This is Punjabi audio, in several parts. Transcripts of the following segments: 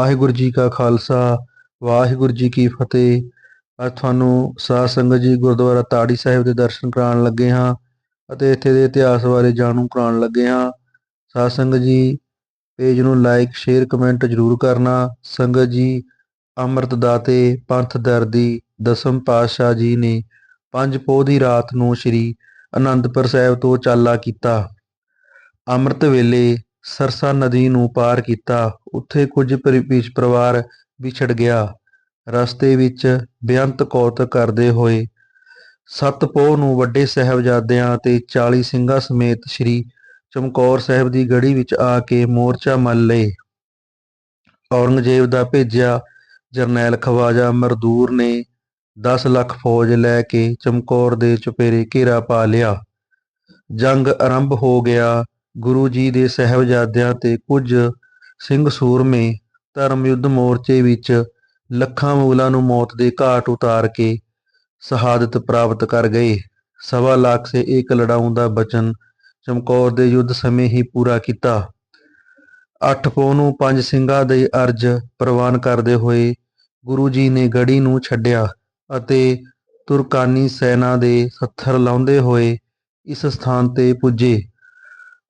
ਵਾਹਿਗੁਰੂ ਜੀ ਕਾ ਖਾਲਸਾ, ਵਾਹਿਗੁਰੂ ਜੀ ਕੀ ਫਤਿਹ। ਅੱਜ ਤੁਹਾਨੂੰ ਸਾਧ ਸੰਗਤ ਜੀ ਗੁਰਦੁਆਰਾ ਤਾੜੀ ਸਾਹਿਬ ਦੇ ਦਰਸ਼ਨ ਕਰਾਉਣ ਲੱਗੇ ਹਾਂ ਅਤੇ ਇੱਥੇ ਦੇ ਇਤਿਹਾਸ ਬਾਰੇ ਜਾਣੂ ਕਰਾਉਣ ਲੱਗੇ ਹਾਂ। ਸਾਧ ਸੰਗਤ ਜੀ, ਪੇਜ ਨੂੰ ਲਾਈਕ, ਸ਼ੇਅਰ, ਕਮੈਂਟ ਜ਼ਰੂਰ ਕਰਨਾ। ਸੰਗਤ ਜੀ, ਅੰਮ੍ਰਿਤ ਦਾਤੇ ਪੰਥ ਦਰਦੀ ਦਸਮ ਪਾਤਸ਼ਾਹ ਜੀ ਨੇ ਪੰਜ ਪੋਹ ਦੀ ਰਾਤ ਨੂੰ ਸ੍ਰੀ ਅਨੰਦਪੁਰ ਸਾਹਿਬ ਤੋਂ ਚਾਲਾ ਕੀਤਾ। ਅੰਮ੍ਰਿਤ ਵੇਲੇ ਸਰਸਾ ਨਦੀ ਨੂੰ ਪਾਰ ਕੀਤਾ, ਉੱਥੇ ਕੁਝ ਪਰਿਪੀਸ਼ ਪਰਿਵਾਰ ਵਿਛੜ ਗਿਆ। ਰਸਤੇ ਵਿੱਚ ਬੇਅੰਤ ਕੌਤ ਕਰਦੇ ਹੋਏ ਸੱਤ ਪੋਹ ਨੂੰ ਵੱਡੇ ਸਾਹਿਬਜ਼ਾਦਿਆਂ ਤੇ 40 ਸਿੰਘਾਂ ਸਮੇਤ ਸ੍ਰੀ ਚਮਕੌਰ ਸਾਹਿਬ ਦੀ ਗੜੀ ਵਿੱਚ ਆ ਕੇ ਮੋਰਚਾ ਮੱਲ ਲਏ। ਔਰੰਗਜ਼ੇਬ ਦਾ ਭੇਜਿਆ ਜਰਨੈਲ ਖਵਾਜਾ ਮਰਦੂਰ ਨੇ 10 ਲੱਖ ਫੌਜ ਲੈ ਕੇ ਚਮਕੌਰ ਦੇ ਚੁਪੇਰੇ ਘੇਰਾ ਪਾ ਲਿਆ। ਜੰਗ ਆਰੰਭ ਹੋ ਗਿਆ। ਗੁਰੂ ਜੀ ਦੇ ਸਹਿਬਜ਼ਾਦਿਆਂ ਤੇ ਕੁਝ ਸਿੰਘ ਸੂਰਮੇ ਧਰਮ ਯੁੱਧ ਮੋਰਚੇ ਵਿੱਚ ਲੱਖਾਂ ਮੁਗਲਾਂ ਨੂੰ ਮੌਤ ਦੇ ਘਾਟ ਉਤਾਰ ਕੇ ਸ਼ਹਾਦਤ ਪ੍ਰਾਪਤ ਕਰ ਗਏ। ਸਵਾ ਲੱਖ ਸੇ ਇੱਕ ਲੜਾਉਂ ਦਾ ਬਚਨ ਚਮਕੌਰ ਦੇ ਯੁੱਧ ਸਮੇਂ ਹੀ ਪੂਰਾ ਕੀਤਾ। ਅੱਠ ਪੋਹ ਨੂੰ ਪੰਜ ਸਿੰਘਾਂ ਦੇ ਅਰਜ ਪ੍ਰਵਾਨ ਕਰਦੇ ਹੋਏ ਗੁਰੂ ਜੀ ਨੇ ਗੜੀ ਨੂੰ ਛੱਡਿਆ ਅਤੇ ਤੁਰਕਾਨੀ ਸੈਨਾ ਦੇ ਸੱਥਰ ਲਾਉਂਦੇ ਹੋਏ ਇਸ ਸਥਾਨ ਤੇ ਪੁੱਜੇ।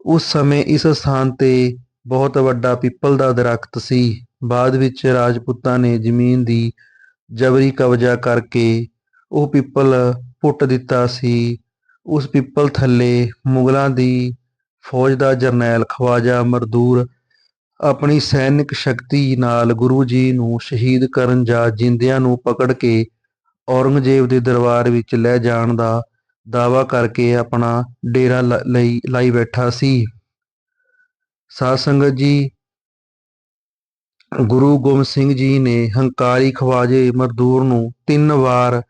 ਉਸ ਸਮੇਂ ਇਸ ਸਥਾਨ ਤੇ ਬਹੁਤ ਵੱਡਾ ਪਿੱਪਲ ਦਾ ਦਰਖਤ ਸੀ। ਬਾਅਦ ਵਿੱਚ ਰਾਜਪੂਤਾਂ ਨੇ ਜ਼ਮੀਨ ਦੀ ਜਬਰੀ ਕਬਜ਼ਾ ਕਰਕੇ ਉਹ ਪਿੱਪਲ ਪੁੱਟ ਦਿੱਤਾ ਸੀ। ਉਸ ਪਿੱਪਲ ਥੱਲੇ ਮੁਗਲਾਂ ਦੀ ਫੌਜ ਦਾ ਜਰਨੈਲ ਖਵਾਜਾ ਮਰਦੂਰ ਆਪਣੀ ਸੈਨਿਕ ਸ਼ਕਤੀ ਨਾਲ ਗੁਰੂ ਜੀ ਨੂੰ ਸ਼ਹੀਦ ਕਰਨ ਜਾਂ ਜਿੰਦਿਆਂ ਨੂੰ ਪਕੜ ਕੇ ਔਰੰਗਜ਼ੇਬ ਦੇ ਦਰਬਾਰ ਵਿੱਚ ਲੈ ਜਾਣ ਦਾ ਦਾਵਾ ਕਰਕੇ ਆਪਣਾ ਡੇਰਾ ਲ- ਲਈ, ਲਾਈ ਬੈਠਾ ਸੀ। ਸਾਧ ਸੰਗਤ ਜੀ, ਗੁਰੂ ਗੋਬਿੰਦ ਸਿੰਘ ਜੀ ਨੇ ਹੰਕਾਰੀ ਖਵਾਜੇ ਮਰਦੂਰ ਨੂੰ ਤਿੰਨ ਵਾਰ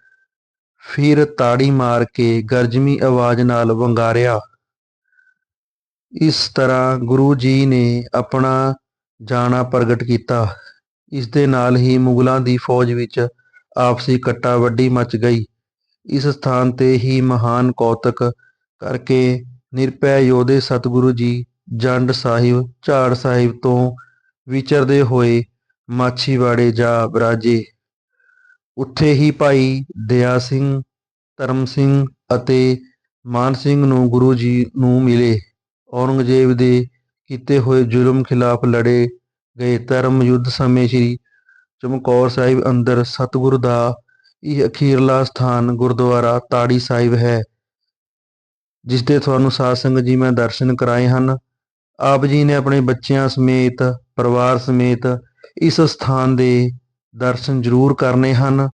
ਫਿਰ ਤਾੜੀ ਮਾਰ ਕੇ ਗਰਜਮੀ ਆਵਾਜ਼ ਨਾਲ ਵੰਗਾਰਿਆ। ਇਸ ਤਰ੍ਹਾਂ ਗੁਰੂ ਜੀ ਨੇ ਆਪਣਾ ਜਾਣਾ ਪ੍ਰਗਟ ਕੀਤਾ। ਇਸ ਦੇ ਨਾਲ ਹੀ ਮੁਗਲਾਂ ਦੀ ਫੌਜ ਵਿੱਚ ਆਪਸੀ ਕੱਟਾ ਵੱਡੀ ਮਚ ਗਈ। ਇਸ ਸਥਾਨ ਤੇ ਹੀ ਮਹਾਨ ਕੌਤਕ ਕਰਕੇ ਨਿਰਭੈ ਯੋਧੇ ਸਤਿਗੁਰੂ ਜੀ ਜੰਡ ਸਾਹਿਬ, ਝਾੜ ਸਾਹਿਬ ਤੋਂ ਵਿਚਰਦੇ ਹੋਏ ਮਾਛੀਵਾੜੇ ਜਾ ਬਰਾਜੇ। ਉੱਥੇ ਹੀ ਭਾਈ ਦਇਆ ਸਿੰਘ, ਧਰਮ ਸਿੰਘ ਅਤੇ ਮਾਨ ਸਿੰਘ ਨੂੰ ਗੁਰੂ ਜੀ ਨੂੰ ਮਿਲੇ। ਔਰੰਗਜ਼ੇਬ ਦੇ ਕੀਤੇ ਹੋਏ ਜ਼ੁਲਮ ਖਿਲਾਫ ਲੜੇ ਗਏ ਧਰਮ ਯੁੱਧ ਸਮੇਂ ਸ੍ਰੀ ਚਮਕੌਰ ਸਾਹਿਬ ਅੰਦਰ ਸਤਿਗੁਰ ਦਾ ਇਹ ਅਖੀਰਲਾ ਸਥਾਨ ਗੁਰਦੁਆਰਾ ਤਾੜੀ ਸਾਹਿਬ ਹੈ, ਜਿਸ ਦੇ ਤੁਹਾਨੂੰ ਸਾਧ ਸੰਗਤ ਜੀ ਮੈਂ ਦਰਸ਼ਨ ਕਰਾਏ ਹਨ। ਆਪ ਜੀ ਨੇ ਆਪਣੇ ਬੱਚਿਆਂ ਸਮੇਤ, ਪਰਿਵਾਰ ਸਮੇਤ ਇਸ ਸਥਾਨ ਦੇ ਦਰਸ਼ਨ ਜ਼ਰੂਰ ਕਰਨੇ ਹਨ।